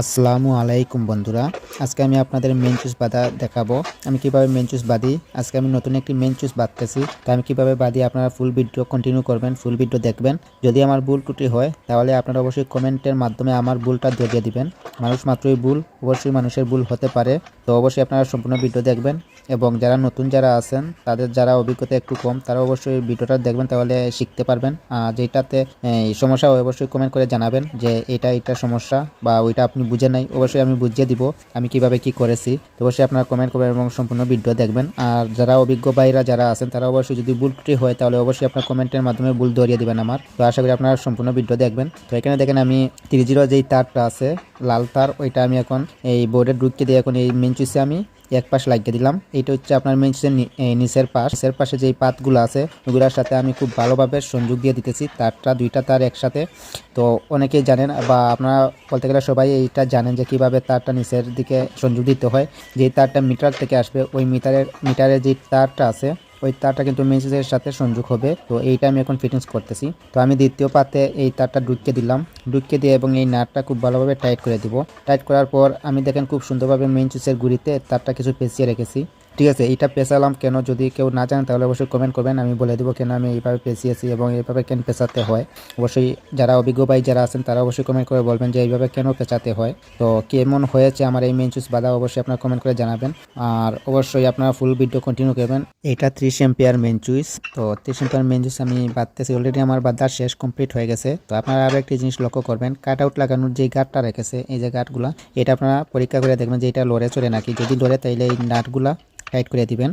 আসসালামু আলাইকুম বন্ধুরা। আজকে আমি আপনাদের মেন বাদা বাঁধা দেখাবো। আমি কীভাবে মেন চুস বাঁধি আজকে আমি নতুন একটি মেন চুস বাঁধতেছি তো আমি কীভাবে বাঁধি আপনারা ফুল ভিডিও কন্টিনিউ করবেন ফুল ভিডিও দেখবেন। যদি আমার ভুল ত্রুটি হয়, তাহলে আপনারা অবশ্যই কমেন্টের মাধ্যমে আমার ভুলটা ধরিয়ে দিবেন। মানুষ মাত্রই ভুল, অবশ্যই মানুষের ভুল হতে পারে। তো অবশ্যই আপনারা সম্পূর্ণ ভিডিও দেখবেন এবং যারা নতুন যারা আছেন, তাদের যারা অভিজ্ঞতা একটু কম তারা অবশ্যই ভিডিওটা দেখবেন, তাহলে শিখতে পারবেন। আর যেটাতে সমস্যা অবশ্যই কমেন্ট করে জানাবেন যে এটা এটা সমস্যা বা ওইটা আপনি বুঝে নাই, অবশ্যই আমি বুঝিয়ে দিব, আমি কীভাবে কি করেছি। তো অবশ্যই আপনারা কমেন্ট করবেন এবং সম্পূর্ণ ভিডিও দেখবেন। আর যারা অভিজ্ঞ ভাইরা যারা আছেন, তারা অবশ্যই যদি ভুল ত্রুটি হয়, তাহলে অবশ্যই আপনার কমেন্টের মাধ্যমে ভুল ধরিয়ে দিবেন আমার। তো আশা করি আপনারা সম্পূর্ণ ভিডিও দেখবেন। তো এখানে দেখেন আমি থ্রি জিরো যেই তারটা আছে, লাল তার, ওইটা আমি এখন এই বোর্ডে ঢুকিয়ে দিয়ে এখন এই মেন সুইচে আমি, এক পাশ লাগিয়ে দিলাম। এটা হচ্ছে আপনার মেন নিচের পাশ। নিচের পাশে যেই পাতগুলো আছে, ওগুলোর সাথে আমি খুব ভালোভাবে সংযোগ দিয়ে দিতেছি। তারটা, দুইটা তার একসাথে। তো অনেকেই জানেন বা আপনারা বলতে গেলে সবাই এইটা জানেন যে কীভাবে তারটা নিচের দিকে সংযোগ দিতে হয়। যেই তারটা মিটার থেকে আসবে, ওই মিটারের মিটারের যে তারটা আছে ওই তারটা কিন্তু মেন মেসেজের সাথে সংযোগ হবে। তো এইটা আমি এখন ফিটিংস করতেছি। তো আমি দ্বিতীয় পাতে এই তারটা ঢুকিয়ে দিলাম। ঢুকিয়ে দিয়ে এবং এই নাটটা খুব ভালোভাবে টাইট করে দিব। টাইট করার পর আমি দেখেন খুব সুন্দরভাবে মেন সুইচের গুড়িতে তারটা কিছু পেঁচিয়ে রেখেছি। ঠিক আছে এটা পেঁচালাম কেন? যদি কেউ না জানেন তাহলে অবশ্যই কমেন্ট করবেন। আমি বলে দেবো কেন আমি এইভাবে পেঁচিয়েছি এবং এইভাবে কেন পেঁচাতে হয়। অবশ্যই যারা অভিজ্ঞ ভাই যারা আছেন, তারা অবশ্যই কমেন্ট করে বলবেন যে এইভাবে কেন পেঁচাতে হয়। তো কেমন হয়েছে আমার এই মেন চুস বাধা অবশ্যই আপনারা কমেন্ট করে জানাবেন। আর অবশ্যই আপনারা ফুল ভিডিও কন্টিনিউ করবেন। এটা ত্রিশ এম্পিয়ার মেন চুইস তো ত্রিশ এম্পিয়ার মেন চুইস আমি বাঁধতেছি অলরেডি আমার বাঁধা শেষ কমপ্লিট হয়ে গেছে। তো আপনারা আরও একটি জিনিস লক্ষ্য করবেন কাট আউট লাগানোর যে গাঁটটা রেখেছে, এই যে গাঁটগুলা এটা আপনারা পরীক্ষা করে দেখবেন যে এটা লড়ে চলে নাকি। যদি লড়ে তাইলে এই নাটগুলা টাইট করে দিবেন।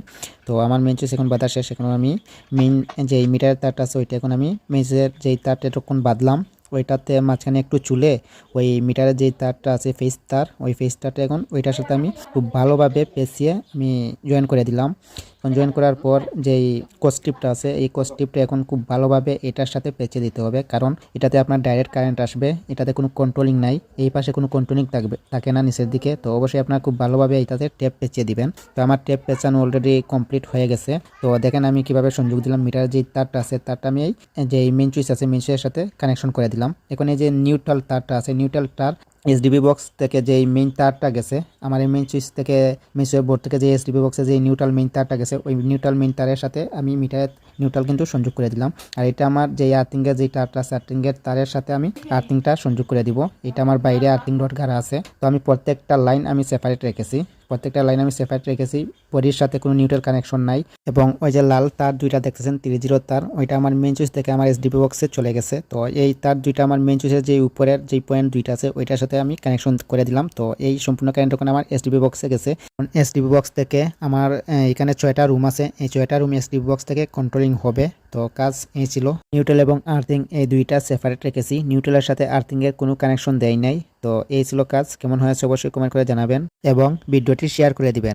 তো আমার মেন সুইচ এখন বাঁধা শেষ। এখন আমি মেন যে মিটার তারটা আছে, ওইটা এখন আমি মেজের যেই তারটা এতক্ষণ বাঁধলাম, ওইটাতে মাঝখানে একটু চুলে ওই মিটারের যেই তারটা আছে ফেস তার, ওই ফেস তারটা এখন ওইটার সাথে আমি খুব ভালোভাবে পেঁচিয়ে আমি জয়েন করে দিলাম। জয়েন করার পর যেই কোস্ট্রিপটা আছে, এই কোস্ট্রিপটা এখন খুব ভালোভাবে এটার সাথে পেঁচে দিতে হবে। কারণ এটাতে আপনার ডাইরেক্ট কারেন্ট আসবে, এটাতে কোনো কন্ট্রোলিং নাই, এই পাশে কোনো কন্ট্রোলিং থাকবে, থাকে না নিচের দিকে। তো অবশ্যই আপনার খুব ভালোভাবে এটাতে টেপ পেঁচিয়ে দিবেন। তো আমার টেপ পেঁচানো অলরেডি কমপ্লিট হয়ে গেছে। তো দেখেন আমি কীভাবে সংযোগ দিলাম মিটার যে তারটা আছে, তারটা আমি এই যে মেন সুইচ আছে মেন সুইচের সাথে কানেকশন করে দিলাম। এখন এই যে নিউট্রাল তারটা আছে নিউট্রাল তার এসডিবি বক্স থেকে যে মেইন তারটা গেছে, আমার এই মেইন সুইচ থেকে মেইন সুইচ বোর্ড থেকে যে এসডিবি বক্সে যে নিউট্রাল মেইন তারটা গেছে, ওই নিউট্রাল মেইন তারের সাথে আমি মিটারের নিউট্রাল কিন্তু সংযোগ করে দিলাম। আর এটা আমার যে আর্থিংয়ের যে তারটা আছে আর্থিংয়ের তারের সাথে আমি আর্থিংটা সংযোগ করে দিব। এটা আমার বাইরে আর্থিং ডট ঘাড়া আছে। তো আমি প্রত্যেকটা লাইন আমি সেপারেট রেখেছি। প্রত্যেকটা লাইন আমি সেপারেট রেখেছি। বডির সাথে কোনো নিউট্রাল কানেকশন নাই এবং ওই যে লাল তার দুইটা দেখতেছেন তিরিশ জিরো তার, ওইটা আমার মেন চুইচ থেকে আমার এসডিপি বক্সে চলে গেছে। তো এই তার দুইটা আমার মেন চুইচের যে উপরের যে পয়েন্ট দুইটা আছে, ওইটার সাথে আমি কানেকশন করে দিলাম। তো এই সম্পূর্ণ কারেন্ট ওখানে আমার এসডিপি বক্সে গেছে। এসডিপি বক্স থেকে আমার এখানে ছয়টা রুম আছে। এই ছয়টা রুম এসডিপি বক্স থেকে কন্ট্রোলিং হবে। তো কাজ এই ছিল। নিউট্রাল এবং আর্থিং এই দুইটা সেপারেট রেখেছি। নিউট্রালের সাথে আর্থিংয়ের কোনো কানেকশন দেয় নাই। তো এই ছিল কাজ। কেমন হয়েছে অবশ্যই কমেন্ট করে জানাবেন এবং ভিডিওটি শেয়ার করে দিবেন।